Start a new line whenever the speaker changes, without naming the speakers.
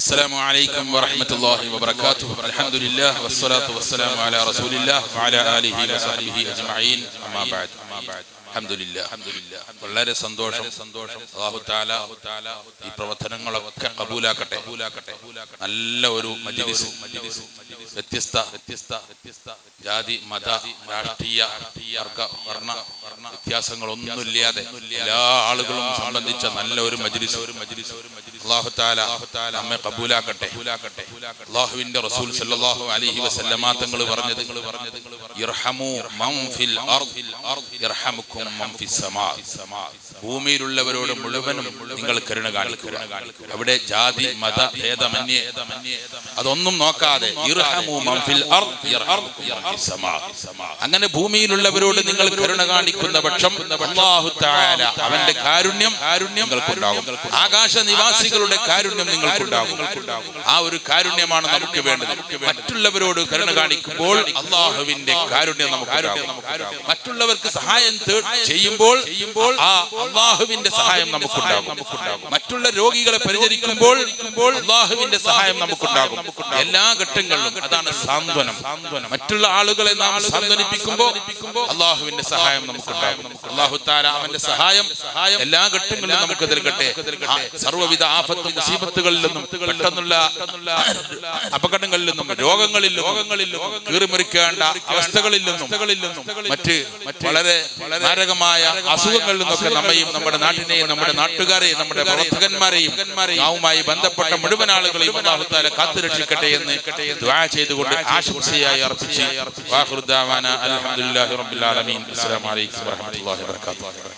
السلام عليكم ورحمة الله وبركاته الحمد لله والصلاة والسلام على رسول الله وعلى آله وصحبه أجمعين أما بعد الحمد لله വളരെ സന്തോഷം സന്തോഷം അള്ളാഹു താല ഈ പ്രവർത്തനങ്ങളൊക്കെ കബൂലാക്കട്ടെ നല്ല ഒരു മജ്ലിസ് വ്യത്യസ്ത വ്യത്യസ്ത വ്യത്യസ്ത ജാതി മത രാഷ്ട്രീയ വർഗ വർണ വർണ വ്യത്യാസങ്ങളൊന്നുമില്ലാതെ എല്ലാ ആളുകളും സംബന്ധിച്ച നല്ല ഒരു മജ്ലിസ്. ഒരു മജ്ലിസ് അള്ളാഹുത്താല നമ്മെ കബൂലാക്കട്ടെ. അള്ളാഹുവിന്റെ റസൂൽ സല്ലല്ലാഹു അലൈഹി വസല്ലമ തങ്ങൾ പറഞ്ഞത് ഇർഹമു മൻ ഫിൽ അർദ് ഇർഹമുക്കും മൻ ഫിസ് സമാ. ഭൂമിയിലുള്ളവരോട് മുഴുവനും നിങ്ങൾ കരുണ കാണിക്കുക. അവിടെ ജാതി മത ഭേദമന്യേ അതൊന്നും നോക്കാതെ ഇർഹമു അങ്ങനെ ഭൂമിയിലുള്ളവരോട് നിങ്ങൾ കരുണ കാണിക്കുന്ന പക്ഷം അവന്റെ കാരുണ്യം കാരുണ്യം ആകാശ നിവാസികളുടെ കാരുണ്യം നിങ്ങൾക്കുണ്ടാകും. ആ ഒരു കാരുണ്യമാണ് നമുക്ക് വേണ്ടത്. മറ്റുള്ളവരോട് കരുണ കാണിക്കുമ്പോൾ അള്ളാഹുവിന്റെ കാരുണ്യം നമുക്ക് മറ്റുള്ളവർക്ക് സഹായം ചെയ്യുമ്പോൾ ചെയ്യുമ്പോൾ ആ അള്ളാഹുവിന്റെ സഹായം നമുക്കുണ്ടാകും. മറ്റുള്ള രോഗികളെ പരിചരിക്കുമ്പോൾ അള്ളാഹുവിന്റെ സഹായം നമുക്കുണ്ടാകും. എല്ലാ ഘട്ടങ്ങളിലും. അതാണ് സാന്ത്വനം. മറ്റുള്ള ആളുകളെ നാം സാന്ത്വനിപ്പിക്കുമ്പോ അള്ളാഹുവിന്റെ സഹായം നമുക്കുണ്ടാകും. അള്ളാഹു താര അവന്റെ സഹായം എല്ലാ ഘട്ടങ്ങളിലും നമുക്ക് നൽകട്ടെ. സർവവിധ ആപത്തും മുസീബത്തുകളിൽ നിന്നും പെട്ടെന്നുള്ള അപകടങ്ങളിൽ നിന്നും രോഗങ്ങളിൽ രോഗങ്ങളിൽ കീറിമുറിക്കേണ്ട അവസ്ഥകളിൽ നിന്നും മറ്റ് വളരെ മാരകമായ അസുഖങ്ങളിൽ നിന്നൊക്കെ നമ്മയും നമ്മുടെ നാട്ടിനെയും നമ്മുടെ നാട്ടുകാരെയും നമ്മുടെ പ്രവർത്തകന്മാരെയും നാവുമായി ബന്ധപ്പെട്ട മുഴുവൻ ആളുകളെയും അള്ളാഹുത്താല കാത്തുരക്ഷിക്കട്ടെ എന്ന് ദുആ ചെയ്തുകൊണ്ട് ആശംസയായി അർപ്പിച്ച് റബ്ബിൽ ആലമീൻ. അസ്സലാമു അലൈക്കും വറഹ്മത്തുള്ളാഹി വബറകാതുഹു.